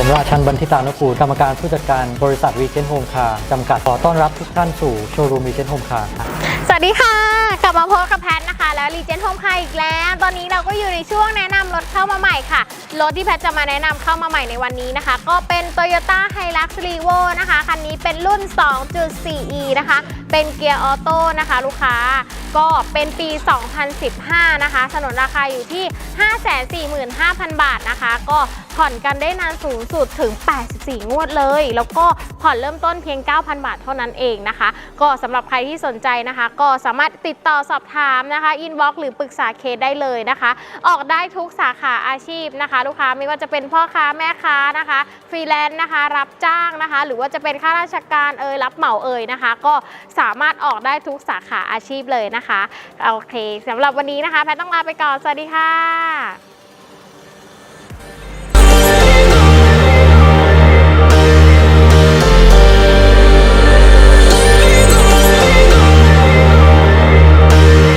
ผมราชันบันทิตานุกูลกรรมการผู้จัดการบริษัทวีเจนโฮมคาร์จำกัดขอต้อนรับทุกท่านสู่โชว์รูมวีเจนโฮมคาร์สวัสดีค่ะ กลับมาพบกับแพทนะคะ แล้วรีเจนโฮมคาร์อีกแล้ว ตอนนี้เราก็อยู่ในช่วงแนะนำรถเข้ามาใหม่ค่ะ รถที่แพทจะมาแนะนำเข้ามาใหม่ในวันนี้นะคะ ก็เป็น Toyota Hilux Revo นะคะ คันนี้เป็นรุ่น 2.4e นะคะ เป็นเกียร์ออโต้นะคะ ลูกค้าก็เป็นปี 2015 นะคะสนนราคาอยู่ที่ 545,000 บาทนะคะ ก็ ผ่อนกันได้นานสูงสุดถึง 84 งวดเลย แล้วก็ผ่อนเริ่มต้นเพียง 9,000 บาทเท่านั้นเองนะคะ ก็สำหรับใครที่สนใจนะคะ ก็สามารถติดต่อสอบถามนะคะอินบ็อกหรือปรึกษาเคสได้เลยนะคะ ออกได้ทุกสาขาอาชีพนะคะ ลูกค้าไม่ว่าจะเป็นพ่อค้าแม่ค้านะคะฟรีแลนซ์นะคะ รับจ้างนะคะ หรือว่าจะเป็นข้าราชการเอ่ยรับเหมาเอ่ยนะคะ ก็สามารถออกได้ทุกสาขาอาชีพเลยนะคะโอเคสำหรับวันนี้นะคะแพทต้องลาไปก่อนสวัสดีค่ะ